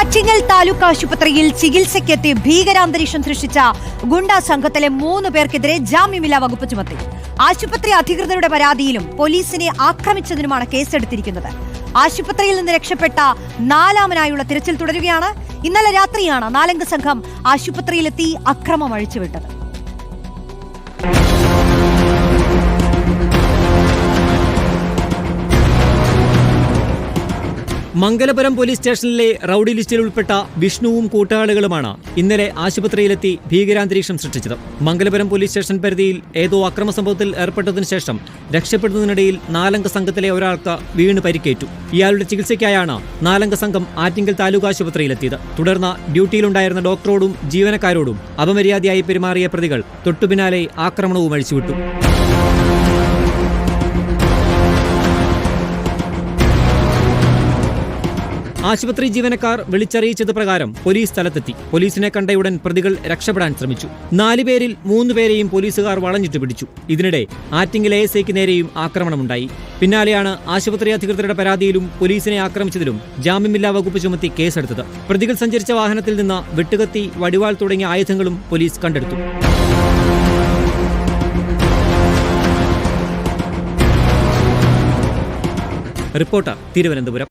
ആറ്റിങ്ങൽ താലൂക്ക് ആശുപത്രിയിൽ ചികിത്സയ്ക്കെത്തി ഭീകരാന്തരീക്ഷം സൃഷ്ടിച്ച ഗുണ്ടാ സംഘത്തിലെ മൂന്ന് പേർക്കെതിരെ ജാമ്യമില്ലാ വകുപ്പ് ചുമത്തി. ആശുപത്രി അധികൃതരുടെ പരാതിയിലും പോലീസിനെ ആക്രമിച്ചതിനുമാണ് കേസെടുത്തിരിക്കുന്നത്. ആശുപത്രിയിൽ നിന്ന് രക്ഷപ്പെട്ട നാലാമനായുള്ള തിരച്ചിൽ തുടരുകയാണ്. ഇന്നലെ രാത്രിയാണ് നാലംഗ സംഘം ആശുപത്രിയിലെത്തി അക്രമം അഴിച്ചുവിട്ടത്. മംഗലപുരം പോലീസ് സ്റ്റേഷനിലെ റൌഡി ലിസ്റ്റിൽ ഉൾപ്പെട്ട വിഷ്ണുവും കൂട്ടാളികളുമാണ് ഇന്നലെ ആശുപത്രിയിലെത്തി ഭീകരാന്തരീക്ഷം സൃഷ്ടിച്ചത്. മംഗലപുരം പോലീസ് സ്റ്റേഷൻ പരിധിയിൽ ഏതോ അക്രമ സംഭവത്തിൽ ഏർപ്പെട്ടതിനു ശേഷം രക്ഷപ്പെടുന്നതിനിടയിൽ നാലംഗ സംഘത്തിലെ ഒരാൾക്ക് വീണ് പരിക്കേറ്റു. ഇയാളുടെ ചികിത്സയ്ക്കായാണ് നാലംഗ സംഘം ആറ്റിങ്കൽ താലൂക്ക് ആശുപത്രിയിലെത്തിയത്. തുടർന്ന് ഡ്യൂട്ടിയിലുണ്ടായിരുന്ന ഡോക്ടറോടും ജീവനക്കാരോടും അപമര്യാദയായി പെരുമാറിയ പ്രതികൾ തൊട്ടുപിന്നാലെ ആക്രമണവും അഴിച്ചുവിട്ടു. ആശുപത്രി ജീവനക്കാർ വിളിച്ചറിയിച്ചത് പ്രകാരം പോലീസ് സ്ഥലത്തെത്തി. പോലീസിനെ കണ്ടയുടൻ പ്രതികൾ രക്ഷപ്പെടാൻ ശ്രമിച്ചു. നാലുപേരിൽ മൂന്നുപേരെയും പോലീസുകാർ വളഞ്ഞിട്ട് പിടിച്ചു. ഇതിനിടെ ആറ്റിങ്ങൽ എ എസ് ഐക്ക് നേരെയും ആക്രമണമുണ്ടായി. പിന്നാലെയാണ് ആശുപത്രി അധികൃതരുടെ പരാതിയിലും പോലീസിനെ ആക്രമിച്ചതിലും ജാമ്യമില്ലാ വകുപ്പ് ചുമത്തി കേസെടുത്തത്. പ്രതികൾ സഞ്ചരിച്ച വാഹനത്തിൽ നിന്ന് വെട്ടുകത്തി വടിവാൾ തുടങ്ങിയ ആയുധങ്ങളും പോലീസ് കണ്ടെടുത്തു. റിപ്പോർട്ടർ തിരുവനന്തപുരം.